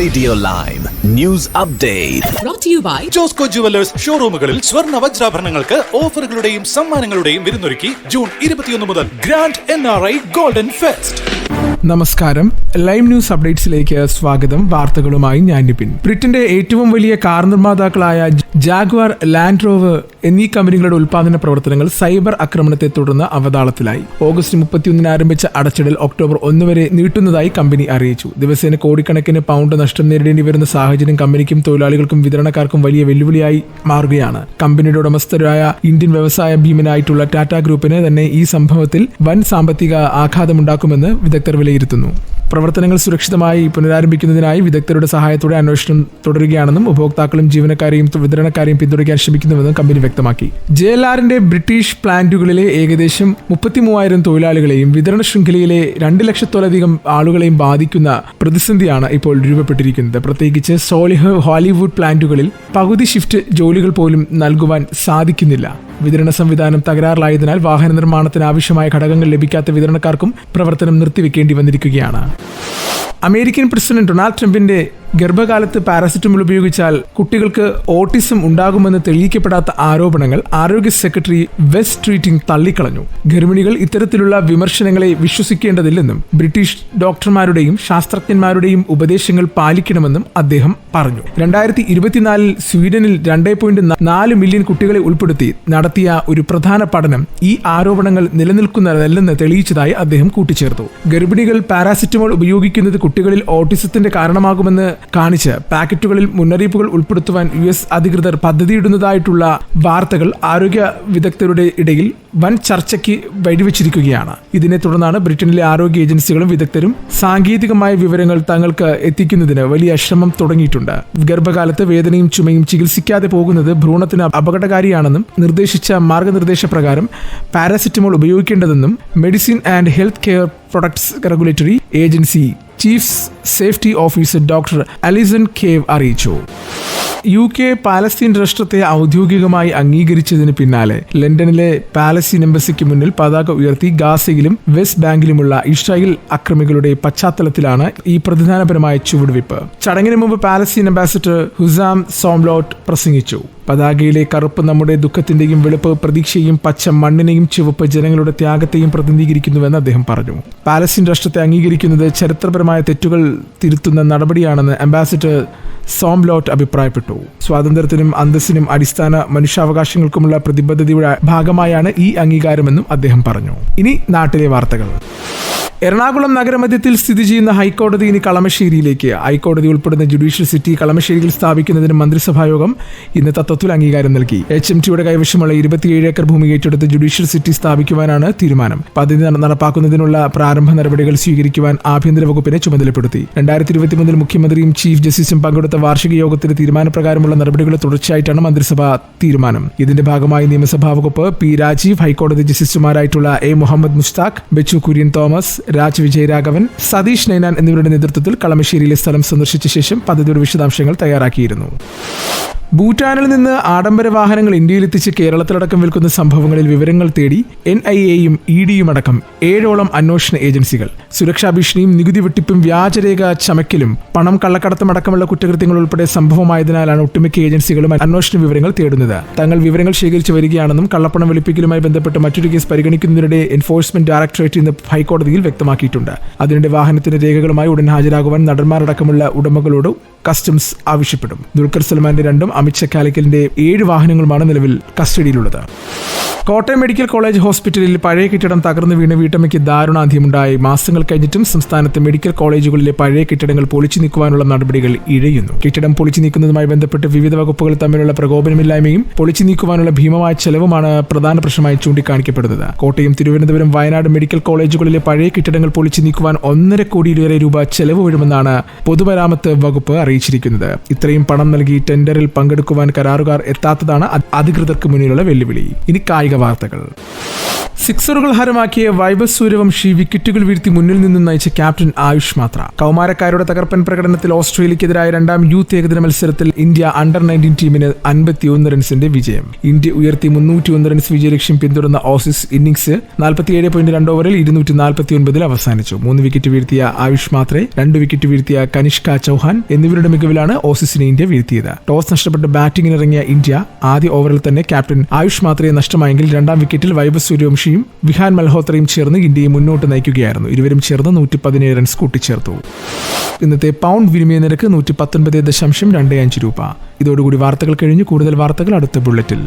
Radio live news update Josco jewellers ഷോറൂമുകളിൽ സ്വർണ വജ്രാഭരണങ്ങൾക്ക് ഓഫറുകളുടെയും സമ്മാനങ്ങളുടെയും വിരുന്നൊരുക്കി ജൂൺ ഇരുപത്തിയൊന്ന് മുതൽ grand N R I golden fest. നമസ്കാരം. ലൈവ് ന്യൂസ് അപ്ഡേറ്റ്സിലേക്ക് സ്വാഗതം. വാർത്തകളുമായി ഞാൻ നിപിൻ. ബ്രിട്ടന്റെ ഏറ്റവും വലിയ കാർ നിർമ്മാതാക്കളായ ജാഗ്വാർ ലാൻഡ് റോവർ എന്നീ കമ്പനികളുടെ ഉൽപാദന പ്രവർത്തനങ്ങൾ സൈബർ ആക്രമണത്തെ തുടർന്ന് അവതാളത്തിലായി. ഓഗസ്റ്റ് മുപ്പത്തിയൊന്നിന് ആരംഭിച്ച അടച്ചിടൽ ഒക്ടോബർ ഒന്ന് വരെ നീട്ടുന്നതായി കമ്പനി അറിയിച്ചു. ദിവസേന കോടിക്കണക്കിന് പൗണ്ട് നഷ്ടം നേരിടേണ്ടി വരുന്ന സാഹചര്യം കമ്പനിക്കും തൊഴിലാളികൾക്കും വിതരണക്കാർക്കും വലിയ വെല്ലുവിളിയായി മാറുകയാണ്. കമ്പനിയുടെ ഉടമസ്ഥരായ ഇന്ത്യൻ വ്യവസായ ഭീമനായിട്ടുള്ള ടാറ്റ ഗ്രൂപ്പിന് തന്നെ ഈ സംഭവത്തിൽ വൻ സാമ്പത്തിക ആഘാതമുണ്ടാക്കുമെന്ന് വിദഗ്ധർ വിലയിരുത്തുന്നു. പ്രവർത്തനങ്ങൾ സുരക്ഷിതമായി പുനരാരംഭിക്കുന്നതിനായി വിദഗ്ധരുടെ സഹായത്തോടെ അന്വേഷണം തുടരുകയാണെന്നും ഉപഭോക്താക്കളും ജീവനക്കാരെയും വിതരണക്കാരെയും പിന്തുണയ്ക്കാൻ ശ്രമിക്കുന്നുവെന്നും കമ്പനി വ്യക്തമാക്കി. ജെ എൽ ആറിന്റെ ബ്രിട്ടീഷ് പ്ലാന്റുകളിലെ ഏകദേശം മുപ്പത്തിമൂവായിരം തൊഴിലാളികളെയും വിതരണ ശൃംഖലയിലെ രണ്ട് ലക്ഷത്തോളധികം ആളുകളെയും ബാധിക്കുന്ന പ്രതിസന്ധിയാണ് ഇപ്പോൾ രൂപപ്പെട്ടിരിക്കുന്നത്. പ്രത്യേകിച്ച് സോളിഹ് ഹോളിവുഡ് പ്ലാന്റുകളിൽ പകുതി ഷിഫ്റ്റ് ജോലികൾ പോലും നൽകുവാൻ സാധിക്കുന്നില്ല. വിതരണ സംവിധാനം തകരാറിലായതിനാൽ വാഹന നിർമ്മാണത്തിന് ആവശ്യമായ ഘടകങ്ങൾ ലഭിക്കാത്ത വിതരണക്കാർക്കും പ്രവർത്തനം നിർത്തിവെക്കേണ്ടി വന്നിരിക്കുകയാണ്. അമേരിക്കൻ പ്രസിഡന്റ് ഡൊണാൾഡ് ട്രംപിന്റെ ഗർഭകാലത്ത് പാരാസിറ്റമോൾ ഉപയോഗിച്ചാൽ കുട്ടികൾക്ക് ഓട്ടിസം ഉണ്ടാകുമെന്ന് തെളിയിക്കപ്പെടാത്ത ആരോപണങ്ങൾ ആരോഗ്യ സെക്രട്ടറി വെസ്റ്റ് ട്രീറ്റിംഗ് തള്ളിക്കളഞ്ഞു. ഗർഭിണികൾ ഇത്തരത്തിലുള്ള വിമർശനങ്ങളെ വിശ്വസിക്കേണ്ടതില്ലെന്നും ബ്രിട്ടീഷ് ഡോക്ടർമാരുടെയും ശാസ്ത്രജ്ഞന്മാരുടെയും ഉപദേശങ്ങൾ പാലിക്കണമെന്നും അദ്ദേഹം പറഞ്ഞു. രണ്ടായിരത്തി ഇരുപത്തിനാലിൽ സ്വീഡനിൽ രണ്ടേ പോയിന്റ് നാല് മില്യൺ കുട്ടികളെ ഉൾപ്പെടുത്തി നടത്തിയ ഒരു പ്രധാന പഠനം ഈ ആരോപണങ്ങൾ നിലനിൽക്കുന്നതല്ലെന്ന് തെളിയിച്ചതായി അദ്ദേഹം കൂട്ടിച്ചേർത്തു. ഗർഭിണികൾ പാരാസിറ്റമോൾ ഉപയോഗിക്കുന്നത് കുട്ടികളിൽ ഓട്ടിസത്തിന്റെ കാരണമാകുമെന്ന് കാണിച്ച് പാക്കറ്റുകളിൽ മുന്നറിയിപ്പുകൾ ഉൾപ്പെടുത്തുവാൻ യു എസ് അധികൃതർ പദ്ധതിയിടുന്നതായിട്ടുള്ള വാർത്തകൾ ആരോഗ്യ വിദഗ്ധരുടെ ഇടയിൽ വൻ ചർച്ചയ്ക്ക് വഴിവെച്ചിരിക്കുകയാണ്. ഇതിനെ തുടർന്നാണ് ബ്രിട്ടനിലെ ആരോഗ്യ ഏജൻസികളും വിദഗ്ധരും സാങ്കേതികമായ വിവരങ്ങൾ തങ്ങൾക്ക് എത്തിക്കുന്നതിന് വലിയ ശ്രമം തുടങ്ങിയിട്ടുണ്ട്. ഗർഭകാലത്ത് വേദനയും ചുമയും ചികിത്സിക്കാതെ പോകുന്നത് ഭ്രൂണത്തിന് അപകടകാരിയാണെന്നും നിർദ്ദേശിച്ച മാർഗനിർദ്ദേശ പ്രകാരം paracetamol ഉപയോഗിക്കേണ്ടതെന്നും medicine and health care products regulatory agency Chief Safety Officer Dr. Alison Cave Aricho. U K Palestine രാഷ്ട്രത്തെ ഔദ്യോഗികമായി അംഗീകരിച്ചതിന് പിന്നാലെ ലണ്ടനിലെ പാലസ്തീൻ എംബസിക്ക് മുന്നിൽ പതാക ഉയർത്തി ഗാസയിലും വെസ്റ്റ് ബാങ്കിലുമുള്ള ഇസ്രായേൽ അക്രമികളുടെ പശ്ചാത്തലത്തിലാണ് ഈ പ്രതിദാനപരമായ ചുവടുവയ്പ്. ചടങ്ങിന് മുമ്പ് പാലസ്തീൻ അംബാസിഡർ ഹുസാം സോംലോട്ട് പ്രസംഗിച്ചു. പതാകയിലെ കറുപ്പ് നമ്മുടെ ദുഃഖത്തിന്റെയും വെളുപ്പ് പ്രതീക്ഷയും പച്ച മണ്ണിനെയും ചുവപ്പ് ജനങ്ങളുടെ ത്യാഗത്തെയും പ്രതിനിധീകരിക്കുന്നുവെന്ന് അദ്ദേഹം പറഞ്ഞു. പാലസ്തീൻ രാഷ്ട്രത്തെ അംഗീകരിക്കുന്നത് ചരിത്രപരമായ തെറ്റുകൾ തിരുത്തുന്ന നടപടിയാണെന്ന് അംബാസിഡർ സോംലോട്ട് അഭിപ്രായപ്പെട്ടു. സ്വാതന്ത്ര്യത്തിനും അന്തസ്സിനും അടിസ്ഥാന മനുഷ്യാവകാശങ്ങൾക്കുമുള്ള പ്രതിബദ്ധതയുടെ ഭാഗമായാണ് ഈ അംഗീകാരമെന്നും അദ്ദേഹം പറഞ്ഞു. ഇനി നാട്ടിലെ വാർത്തകൾ. എറണാകുളം നഗരമധ്യത്തിൽ സ്ഥിതി ചെയ്യുന്ന ഹൈക്കോടതി ഇനി കളമശ്ശേരിയിലേക്ക്. ഹൈക്കോടതി ഉൾപ്പെടുന്ന ജുഡീഷ്യൽ സിറ്റി കളമശ്ശേരിയിൽ സ്ഥാപിക്കുന്നതിന് മന്ത്രിസഭായോഗം ഇന്ന് തത്വത്തിൽ അംഗീകാരം നൽകി. എച്ച് എം ടിയുടെ കൈവശമുള്ള ഇരുപത്തിയേഴ് ഏക്കർ ഭൂമി ഏറ്റെടുത്ത് ജുഡീഷ്യൽ സിറ്റി സ്ഥാപിക്കുവാനാണ് തീരുമാനം. പദ്ധതി നട- നടപ്പാക്കുന്നതിനുള്ള പ്രാരംഭ നടപടികൾ സ്വീകരിക്കുവാൻ ആഭ്യന്തര വകുപ്പിനെ ചുമതലപ്പെടുത്തി. രണ്ടായിരത്തി ഇരുപത്തിമൂന്നിൽ മുഖ്യമന്ത്രിയും ചീഫ് ജസ്റ്റിസും പങ്കെടുത്ത വാർഷിക യോഗത്തിന്റെ തീരുമാനപ്രകാരമുള്ള നടപടികൾ തുടർച്ചയായിട്ടാണ് മന്ത്രിസഭാ തീരുമാനം. ഇതിന്റെ ഭാഗമായി നിയമസഭാ വകുപ്പ് പി രാജീവ് ഹൈക്കോടതി ജസ്റ്റിസുമാരായിട്ടുള്ള എ മുഹമ്മദ് മുസ്താഖ് ബെച്ചു കുര്യൻ തോമസ് രാജ് വിജയരാഘവൻ സതീഷ് നൈനാൻ എന്നിവരുടെ നേതൃത്വത്തിൽ കളമശ്ശേരിയിലെ സ്ഥലം സന്ദർശിച്ച ശേഷം പദ്ധതിയുടെ വിശദാംശങ്ങൾ തയ്യാറാക്കിയിരുന്നു. ഭൂട്ടാനിൽ നിന്ന് ആഡംബര വാഹനങ്ങൾ ഇന്ത്യയിലെത്തിച്ച് കേരളത്തിലടക്കം വിൽക്കുന്ന സംഭവങ്ങളിൽ വിവരങ്ങൾ തേടി എൻ ഐ എയും ഇ ഡിയും അടക്കം ഏഴോളം അന്വേഷണ ഏജൻസികൾ. സുരക്ഷാ ഭീഷണിയും നികുതി വെട്ടിപ്പും വ്യാജരേഖ ചമയ്ക്കലും പണം കള്ളക്കടത്തും അടക്കമുള്ള കുറ്റകൃത്യങ്ങൾ ഉൾപ്പെടെ സംഭവമായതിനാലാണ് ഒട്ടുമിക്ക ഏജൻസികളും അന്വേഷണ വിവരങ്ങൾ തേടുന്നത്. തങ്ങൾ വിവരങ്ങൾ ശേഖരിച്ചു വരികയാണെന്നും കള്ളപ്പണം വെളുപ്പിക്കലുമായി ബന്ധപ്പെട്ട് മറ്റൊരു കേസ് പരിഗണിക്കുന്നതിനിടെ എൻഫോഴ്സ്മെന്റ് ഡയറക്ടറേറ്റ് ഇന്ന് ഹൈക്കോടതിയിൽ വ്യക്തമാക്കിയിട്ടുണ്ട്. അതിനിടെ വാഹനത്തിന്റെ രേഖകളുമായി ഉടൻ ഹാജരാകുവാൻ നടന്മാരടക്കമുള്ള ഉടമകളോട് കസ്റ്റംസ് ആവശ്യപ്പെടും. ദുൽഖർ സൽമാന്റെ രണ്ടും അമിത് ഷക്കാലിക്കലിന്റെ ഏഴ് വാഹനങ്ങളുമാണ് നിലവിൽ കസ്റ്റഡിയിലുള്ളത്. കോട്ടയം മെഡിക്കൽ കോളേജ് ഹോസ്പിറ്റലിൽ പഴയ കെട്ടിടം തകർന്നു വീണ് വീട്ടമ്മയ്ക്ക് ദാരുണാന്ത്യമുണ്ടായി. മാസങ്ങൾ കഴിഞ്ഞിട്ടും സംസ്ഥാനത്ത് മെഡിക്കൽ കോളേജുകളിലെ പഴയ കെട്ടിടങ്ങൾ പൊളിച്ചു നീക്കുവാനുള്ള നടപടികൾ ഇഴയുന്നു. കെട്ടിടം പൊളിച്ചു നീക്കുന്നതുമായി ബന്ധപ്പെട്ട് വിവിധ വകുപ്പുകൾ തമ്മിലുള്ള പ്രകോപനമില്ലായ്മയും പൊളിച്ചു നീക്കുവാനുള്ള ഭീമമായ ചെലവുമാണ് പ്രധാന പ്രശ്നമായി ചൂണ്ടിക്കാണിക്കപ്പെടുന്നത്. കോട്ടയം തിരുവനന്തപുരം വയനാട് മെഡിക്കൽ കോളേജുകളിലെ പഴയ കെട്ടിടങ്ങൾ പൊളിച്ചു നീക്കുവാൻ ഒന്നര കോടിയിലേറെ രൂപ ചെലവ് വരുമെന്നാണ് പൊതുമരാമത്ത് വകുപ്പ് അറിയിച്ചിരിക്കുന്നത്. ഇത്രയും പണം നൽകി ടെൻഡറിൽ പങ്കെടുക്കുവാൻ കരാറുകാർ എത്താത്തതാണ് അധികൃതർക്ക് മുന്നിലുള്ള വെല്ലുവിളി. ഇനി കായിക വാർത്തകൾ. സിക്സറുകൾ ഹരമാക്കിയ വൈബസ് സൂര്യവംശി വിക്കറ്റുകൾ വീഴ്ത്തി മുന്നിൽ നിന്നും നയിച്ച ക്യാപ്റ്റൻ ആയുഷ് മാത്ര. കൗമാരക്കാരുടെ തകർപ്പൻ പ്രകടനത്തിൽ ഓസ്ട്രേലിയക്കെതിരായ രണ്ടാം യൂത്ത് ഏകദിന മത്സരത്തിൽ ഇന്ത്യ അണ്ടർ നയന്റീൻ ടീമിന് അൻപത്തിയൊന്ന് റൺസിന്റെ വിജയം. ഇന്ത്യ ഉയർത്തി മുന്നൂറ്റിയൊന്ന് റൺസ് വിജയലക്ഷ്യം പിന്തുടർന്ന ഓസീസ് ഇന്നിംഗ്സ് നാൽപ്പത്തിയേഴ് പോയിന്റ് രണ്ട് ഓവറിൽ ഇരുന്നൂറ്റി നാൽപ്പത്തി ഒൻപതിൽ അവസാനിച്ചു. മൂന്ന് വിക്കറ്റ് വീഴ്ത്തിയ ആയുഷ് മാത്രേ രണ്ട് വിക്കറ്റ് വീഴ്ത്തിയ കനിഷ്ക ചൌഹാൻ എന്നിവരുടെ മികവിലാണ് ഓസീസിനെ ഇന്ത്യ വീഴ്ത്തിയത്. ടോസ് നഷ്ടപ്പെട്ട് ബാറ്റിംഗിനിറങ്ങിയ ഇന്ത്യ ആദ്യ ഓവറിൽ തന്നെ ക്യാപ്റ്റൻ ആയുഷ് മാത്രയെ നഷ്ടമായെങ്കിൽ രണ്ടാം വിക്കറ്റിൽ വൈബ് സൂര്യവംശിയും വിഹാൻ മൽഹോത്രയും ചേർന്ന് ഇന്ത്യയെ മുന്നോട്ട് നയിക്കുകയായിരുന്നു. ഇരുവരും ചേർന്ന് നൂറ്റി പതിനേഴ് റൺസ് കൂട്ടിച്ചേർത്തു. ഇന്നത്തെ പൗണ്ട് വിനിമയ നിരക്ക് നൂറ്റി പത്തൊൻപത് ദശാംശം രണ്ട് അഞ്ച് രൂപ. ഇതോടുകൂടി വാർത്തകൾ കഴിഞ്ഞ്. കൂടുതൽ വാർത്തകൾ അടുത്ത ബുള്ളറ്റിൽ.